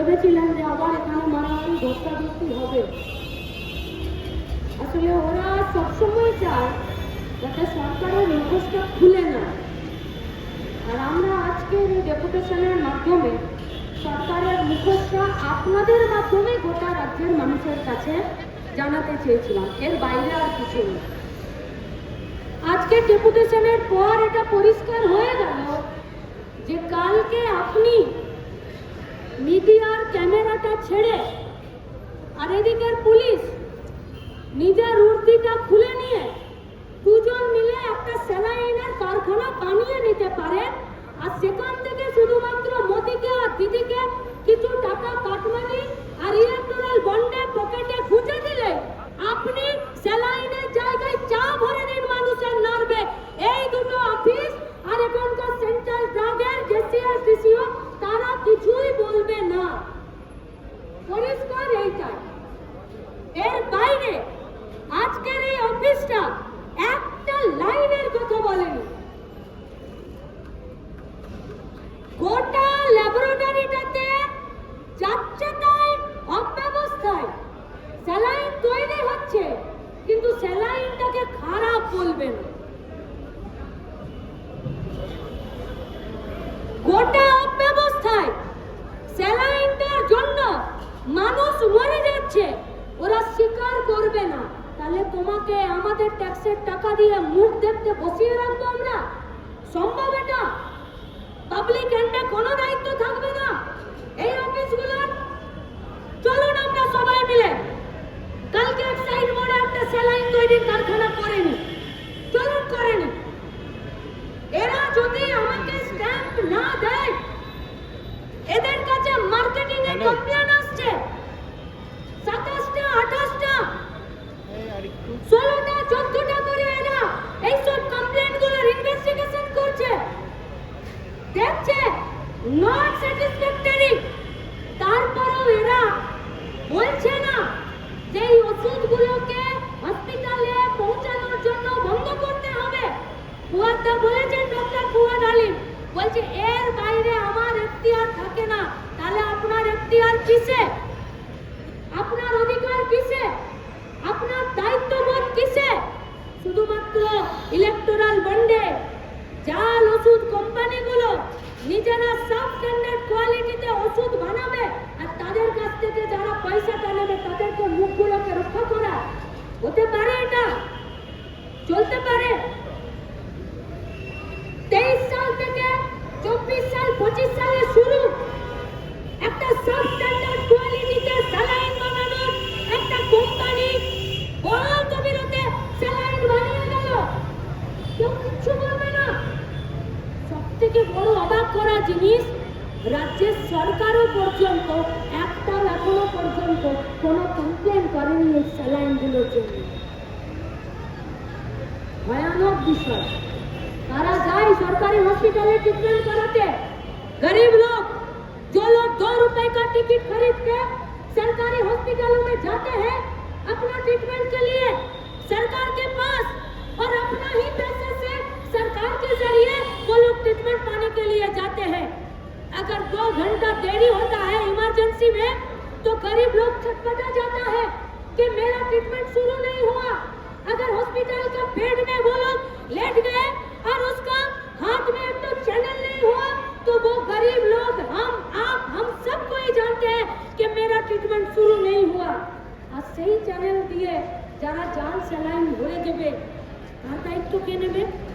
ভেবেছিলেন যে আবার এখানে মারামারি ধস্তাধস্তি হবে। আসলে ওরা সবসময় চায় যাতে সরকারের মুখোশটা খুলে না। আর আমরা আজকের এই ডেপুটেশনের মাধ্যমে সরকারের মুখোশটা আপনাদের মাধ্যমে গোটা রাজ্যের মানুষের কাছে জানাতে চেয়েছিলাম। এর বাইরে আর কিছু নেই। আজকে ডেপুটেশনের পর এটা পরিষ্কার হয়ে গেল যে কালকে আপনি মিডিয়ার ক্যামেরাটা ছেড়ে আর এদিকের পুলিশ নিজের উর্দিটা খুলে নিয়ে দুজন মিলে একটা স্যালাইনের কারখানা বানিয়ে নিতে পারে। আর সেখান থেকে শুধুমাত্র মোদিকে আর দিদিকে কিছু টাকা কাটমানি আর ইলেকট্রাল বন্ডে পকেটে খুঁজে দিলে আপনি স্যালাইনটাকে খারাপ বলবেন। গোটা অব্যবস্থায় স্যালাইনটার জন্য মানুষ মরে যাচ্ছে, ওরা স্বীকার করবে না। তাহলে তোমাকে আমাদের ট্যাক্সের টাকা দিয়ে মুখ দেখতে বসিয়ে রাখব আমরা? সম্ভব এটা? পাবলিক এন্ডে কোনো দায়িত্ব থাকবে না। এই অফিসগুলোর চলুন আমরা সবাই মিলে কালকে এক সাইড মোড়ে একটা স্যালাইন তৈরির কারখানা করে নি চলুন করে নি এরা যদি আমাকে স্ট্যাম্প না দেয় এদের কাছে মার্কেটিং এ কমপ্লেন আসছে। সাতাশটা আঠাশটা। ষোলোটা চোদ্দটা করে এরা এইসব কমপ্লেনগুলোর ইনভেস্টিগেশন করছে। দেখছে নট স্যাটিসফ্যাক্টরি তারপরেও এরা বলছে না যে এই ওষুধগুলোকে ইলেকটোরাল বন্ডে জাল ওষুধ কোম্পানিগুলো নিজেরা সাব স্ট্যান্ডার্ড কোয়ালিটিতে ওষুধ বানাবে, আর তাদের কাছ থেকে যারা পয়সাটা নেবে তাদেরকে মুখগুলোকে রক্ষা করা। হতে পারে এটা, চলতে পারে। জিনিস রাজ্যের সরকারও পর্যন্ত একটাও এখনো পর্যন্ত কোনো কমপ্লেন করেনি এই স্যালাইনগুলোর জন্য ভয়ানক বিষয় तारा जाए सरकारी हॉस्पिटल में ट्रीटमेंट कराते गरीब लोग जो लोग दो रुपए का टिकट खरीद के सरकारी हॉस्पिटलों में जाते हैं अपना ट्रीटमेंट के लिए सरकार के पास और अपना ही पैसे से के लिए जाते हैं। अगर दो घंटा देरी होता है इमरजेंसी में तो गरीब लोग छटपटा जाता है कि मेरा ट्रीटमेंट शुरू नहीं हुआ। अगर हॉस्पिटल का बेड में वो लोग लेट गए और उसका हाथ में तो चैनल नहीं हुआ तो वो गरीब लोग, हम, आप, हम सबको ही जानते हैं कि मेरा ट्रीटमेंट शुरू नहीं हुआ। आज सही चैनल दिए, जरा जान सलाइन होए देवे तो कहने में